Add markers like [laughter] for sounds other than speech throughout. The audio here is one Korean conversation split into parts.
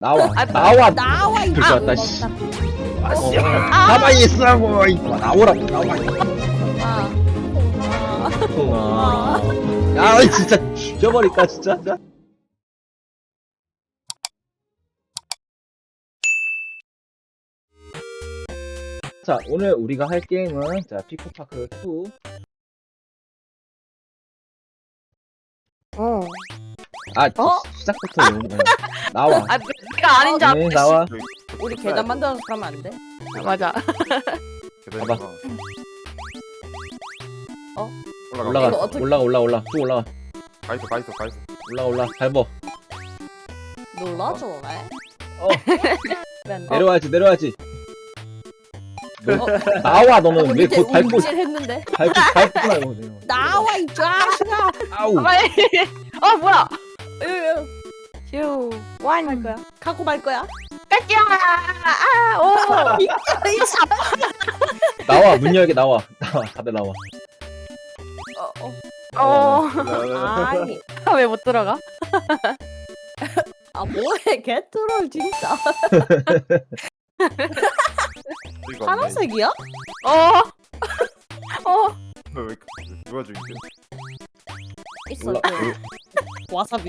나와. 아, 나와. 나와 이 그럴 줄 알았다, 씨. 어, 가만히 있으라고 이 나오라고 나와. 아, 아, 야 진짜 죽여버릴까 진짜? 자 오늘 우리가 할 게임은 자 피코파크 2 어. 아, 어? 시작부터 너무 많이- 나와. 아 내가 아닌 줄 알고. 네, 나와. 우리 계단 만들어서 가면 안 돼? 맞아. 봐봐. 어? 올라가, 이거 올라가, 어떻게- 올라가, 올라가, 올라가, 쭉 올라가, 가 있어 가 있어 가 있어 올라가, 올라가, 밟어. 눌러줄래? 어, [laughs] 왜 내려와야지, 내려와야지. 너, 어? 나와, 너는 왜 밑에 곧 밟고, 움찔했는데 밟고, 밟고 말고 내려와. 나와 이 자식아 아우. [laughs] 어 뭐야? 으, 휴. 완. 말 거야? 갖고 말 거야? 깎여. 아. 오. 나와, 문 열게 나와. 나와, 다들 나와. 어, 어. 어. 아니 왜 못 들어가? 아 뭐해 개트롤 진짜 파란색이야? 어. 어. 왜 이렇게 누가 죽이지? 있어 그 와사비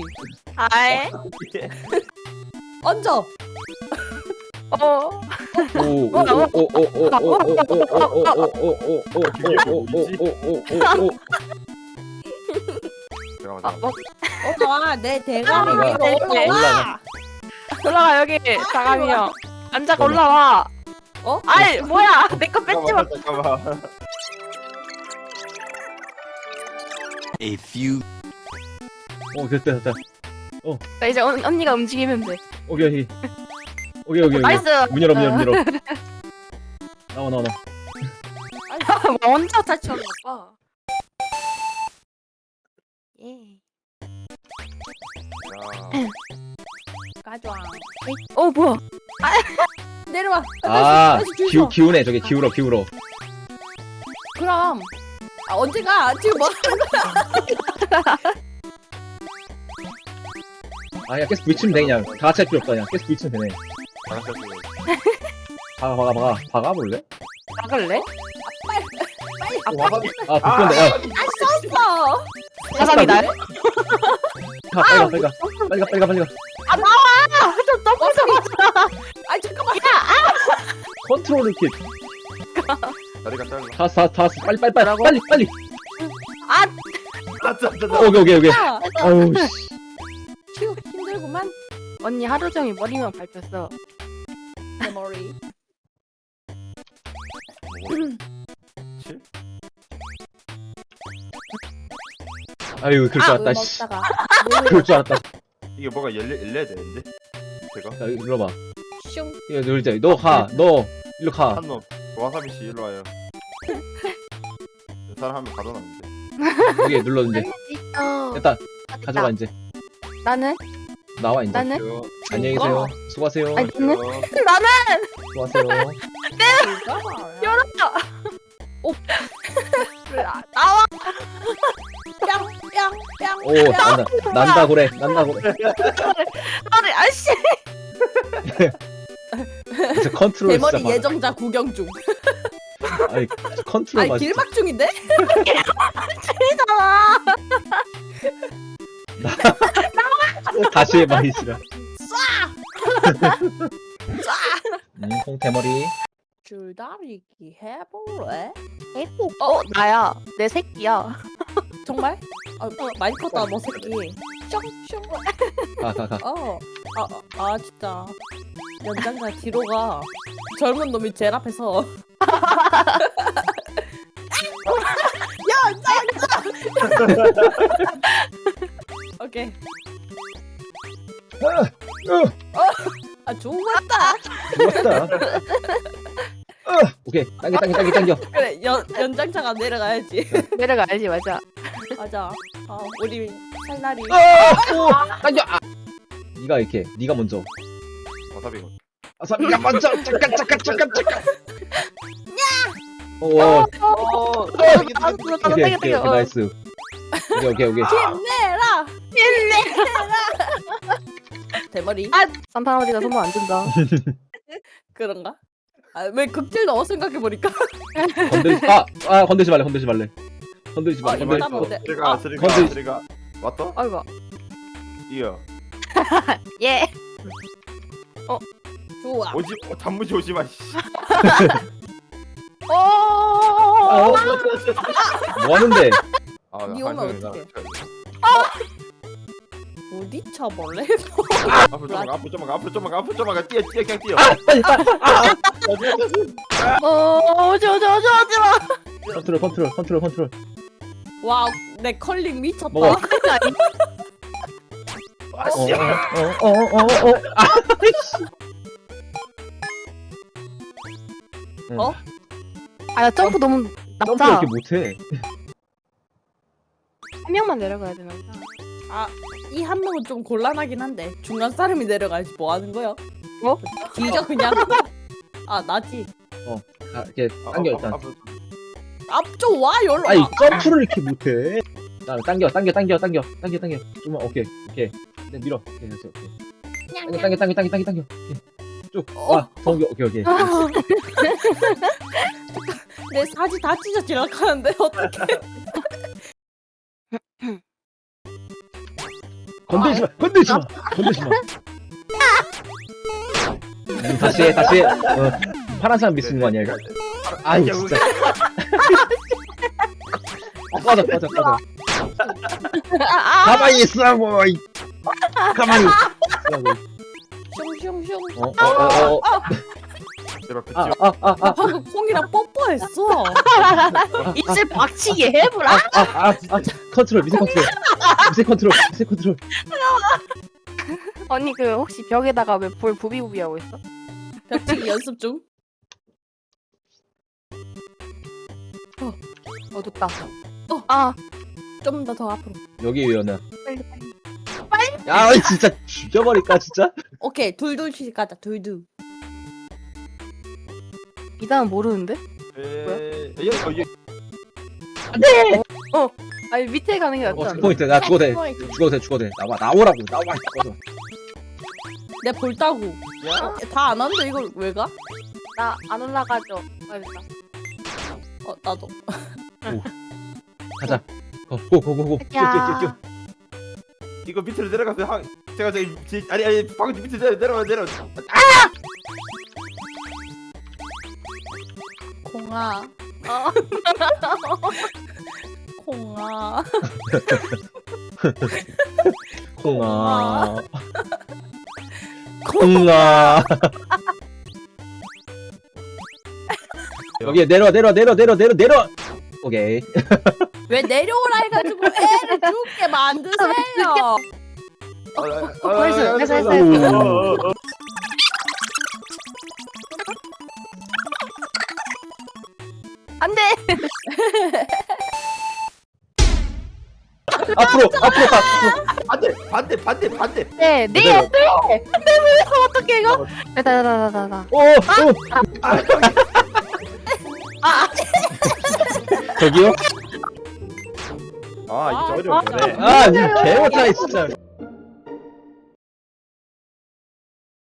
아예? [laughs] 얹어. 어. 아, 뭐. 들어가자. 먹 올라와 내 대가리 아, 위로 네, 네. 올라와. 올라가 여기 자감이 형. 앉아 잠깐만. 올라와. 어? 아이 뭐야 [laughs] 내 거 뺏지 마. 잠깐만 잠깐만. A few. 어 됐다 됐다. 나 이제 언, 언니가 움직이면 돼. 오케이, 오케이. 오케이, 오케이, 오케이. 나이스. 문 열어, 문 열어, 문 열어. 나와, 나와, 나와. 뭐 혼자 탈출하는. 예. 야 가져와 어 뭐야? [laughs] 내려와 아, 다시 줄 기우, 서. 기우네, 저기 기울어, 기울어. 그럼 아 언제 가 지금 뭐 [laughs] 아, 그냥 계속 부딪히면 돼, 그냥. 다 같이 할 필요 없다, 그냥. 계속 부딪히면 되네. 나갔다 박아, 박아, 박아. 박아 볼래? 나갈래? 아, 불편데. 야, 썼어 사감이다. 가, 빨리 가, 빨리 가. 빨리 가, 빨리 가, 빨리 가. 좀 너무 아 잠깐만 컨트롤 이렇게. 다리가 잘라 다, 다, 다, 빨리, 빨리, 빨리, 빨리, 빨리. 아 짜짜 어, 오케이, 오케이, 오케이. 야 아우, 씨. 언니 하루 종일 머리만 밟혔어. 내 머리 아유, 그럴 줄아 알았다, 씨. 먹다가 [laughs] 그럴 줄 알았다. 이게 뭐가 열려 열려야 되는데 제가 자, 이거 눌러봐. 슝 이거 누르자. 너 가, 너. 일로 가. 한놈 와사비 씨 일로 와요 이 사람 한명 가둬놨는데 여기 눌러, 이제. 어. 됐다. 가져가, 이제. 나는? 나와, 이제. 나는? 요 안녕히 계세요. 수고하세요. 아니 나는? 요 나는 수고하세요. [laughs] 열었다. 오. 나와. 뿅뿅뿅 오, 난다. 난다, 그래. 난다, 그래. 아니 아씨. 진짜 컨트롤 진짜. 대머리 봐. 예정자 구경 중 아니, 컨트롤 아니 봐. 진짜. 길막 중인데? [laughs] 다시 해봐, 이씨라. 음, 홍대머리. 줄다리기 해볼래? 어 나야. 내 새끼야. [laughs] 정말? 아, 많이 컸다 너 새끼 슝슝 가, 가, 가. 어. 아, 아, 아 진짜 연장자 뒤로 가 젊은 놈이 제일 앞에서 [laughs] 연장자 [laughs] 오케이 아 좋았다 좋았다. 어, 오케이. 당겨, 당겨, 당겨, 당겨. 그래 연, 연장자가 내려가야지 내려가야지 맞아. 맞아 아 우리 살날이 아, 오, 당겨. 아. 네가 이렇게, 네가 먼저. 와사비가 아사, 네가 먼저. 잠깐, 잠깐, 잠깐, 잠깐. 오, 오, 어. 오케이, 오케이, 오케이, 땡겨. 나이스. 오케이, 오케이, 오케이. 힘내라 대머리 아! 산타 할아버지가 선물 안 준다. [laughs] 그런가? 아, 왜 극딜 넣어 생각해 보니까 [laughs] 건들지 아, 아 건들지 말래 건들지 말래 건들지 아, 말래 이거 아, 저리가 건들- 저리가 왔다? 아이고. 이어 [laughs] 예. 좋아 오지 어, 단무지 오지 마. 씨. 오. 어, 뭐 하는데 아, 니 오면 어떡해? 어디 쳐볼래? 앞으로 좀만 가, 앞으로 좀만 가, 앞으로 좀만 가, 앞으로 좀만 가. 뛰어 뛰어 그냥 뛰어. 빨리 빨리 오, 저, 저, 저, 저. 컨트롤 컨트롤 컨트롤 컨트롤 와 내 컬링 미쳤다 먹어. 아 씨. 어어어어어 아, 어? 아, 나 점프 너무 점프 낮아. 이렇게 못해 한 명만 내려가야 되나? 이 한 명은 좀 곤란하긴 한데 중간 사람이 내려가야지 뭐 하는 거야? 어? 뒤져 그냥 아 나지. 아, 이렇게 아, 당겨 아, 일단. 앞으로. 앞쪽 와 열로. 아니 와 점프를 이렇게 못해. 자 당겨 당겨 당겨 당겨 당겨 당겨. 좀만 오케이 오케이. 네, 밀어. 오케이 됐어 오케이. 당겨 당겨 당겨 당겨 당겨. 쭉와 당겨. 오케이 오케이. [laughs] 내 사지 다 찢어 지나가는데 어떡해 건들지 마 건들지 마 건들지 마. 음, 다시 해 다시 해. 어, 파란 사람 미쓰는 거 아니야 이거? 아이 야, 진짜. 어, 꺼져 꺼져 꺼져. 가만히 있으라고 이. 가만히. 있으라고 슝슝슝. 어 어 어 어. 제발 그 아, 지옥. 아, 아, 아, 나 방금 콩이랑 뽀뽀했어. 입술 박치기 해보라. 아, 아, 아, 컨트롤, 미세 컨트롤. 미세 컨트롤, 미세 컨트롤. 언니 그 혹시 벽에다가 왜 볼 부비부비 하고 있어? 벽치기 연습 중 어둡다. 어. 아, 좀 더 더 앞으로 여기 위원은. 빨리 빨리. 야, 진짜 죽여버릴까, 진짜? 오케이 둘둘씩 가자 둘둘 이 단은 모르는데? 에, 예, 어, 예. 아니 밑에 가는 게 낫지 어, 않나? 포인트. 나 죽어도 돼. 죽어도 돼, 죽어도 돼. 나와, 나오라고, 나와, 꺼져. 내 볼따구 야, 다 안 하는데 이걸 왜 가? 나 안 올라가죠. 알겠다. 어 나도 [laughs] 가자. 고, 고, 고, 고, 고. 뛰어, 뛰어, 뛰어, 뛰어. 이거 밑으로 내려가서 한 제가 저기 지- 아니 아니 방금 밑으로 내려 내려와 내려. 콩아 어. [laughs] 콩아 콩아. 콩아. 여기 내려와, 내려와, 내려, 내려, 내려, 내려. 오케이. 왜 내려오라 해가지고 애를 죽게 만드세요 아, 아, 아, 벌써, 아, 벌써 아, 했어, 아, 했어. 어, 어, 어. 안 돼. 앞으로, 앞으로 가. 앞으로. 반대 반대 반대 반대. 네, 네, 돼. 안 돼, 왜 어떻게 이거? 됐다, 됐다, 됐다, 됐다. 오, 오. 저기요? 아 이거 아, 어려워. 맞아. 그래. 아, 이 개못하네, 진짜.